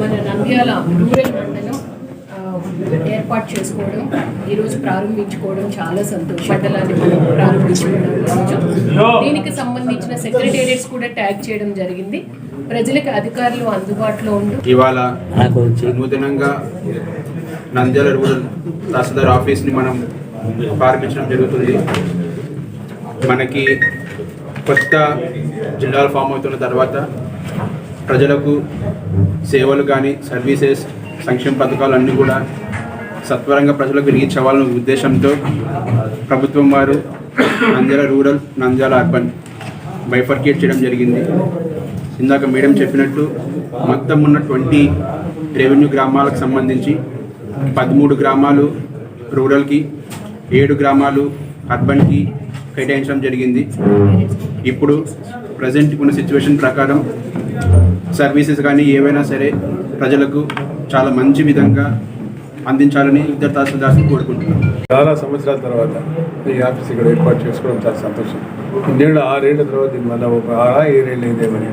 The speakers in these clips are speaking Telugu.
మన నంద్యాల రూరల్ మండలం ఏర్పాటు చేసుకోవడం ఈరోజు ప్రారంభించుకోవడం చాలా సంతోషం. మండలాన్ని మనం ప్రారంభించుకున్నాం ఈరోజు దీనికి సంబంధించిన సెక్రటేరియట్స్ కూడా ట్యాగ్ చేయడం జరిగింది. ప్రజలకు అధికారులు అందుబాటులో ఉండు. ఇవాళ నూతనంగా నంద్యాల రూరల్ తహసీల్దార్ ఆఫీస్ని మనం ప్రారంభించడం జరుగుతుంది. మనకి కొత్త జిల్లాలు ఫామ్ అవుతున్న తర్వాత ప్రజలకు సేవలు కానీ సర్వీసెస్ సంక్షేమ పథకాలు అన్నీ కూడా సత్వరంగా ప్రజలకు రీచ్ ఉద్దేశంతో ప్రభుత్వం వారు Nandyal rural Nandyal urban bifurcate చేయడం జరిగింది. ఇందాక మేడం చెప్పినట్టు మొత్తం ఉన్న ట్వంటీ రెవెన్యూ గ్రామాలకు సంబంధించి పదమూడు గ్రామాలు రూరల్కి ఏడు గ్రామాలు అర్బన్కి కేటాయించడం జరిగింది. ఇప్పుడు ప్రజెంట్ ఉన్న సిచ్యువేషన్ ప్రకారం సర్వీసెస్ కానీ ఏవైనా సరే ప్రజలకు చాలా మంచి విధంగా అందించాలని ఇద్దరు తహసీల్దార్ని కోరుకుంటున్నాను చాలా సంవత్సరాల తర్వాత ఈ ఆఫీస్ ఇక్కడ ఏర్పాటు చేసుకోవడం చాలా సంతోషం. ఇన్నేళ్ళు ఆరేళ్ళ తర్వాత మళ్ళీ ఒక ఆరా ఏడేళ్ళు అయింది ఏమని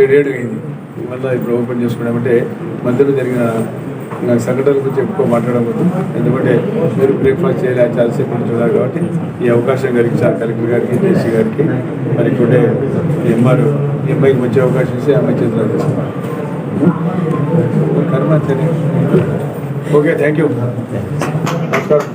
ఏడేళ్ళు అయింది. మళ్ళీ ఇప్పుడు ఓపెన్ చేసుకోవడం అంటే మధ్యలో జరిగిన నాకు సంఘటనల గురించి ఎక్కువ మాట్లాడవద్దు ఎందుకంటే మీరు బ్రేక్ఫాస్ట్ చేయాలి చాలాసేపు నుంచి కాబట్టి ఈ అవకాశం కలిగించారు కలెక్టర్ గారికి జేసీ గారికి మరి ఇప్పుడే ఎంఆర్ ఈ అమ్మాయికి మంచి అవకాశం ఇస్తే ఆమె చేతులు కర్మ ఓకే థ్యాంక్ యూ నమస్కారం.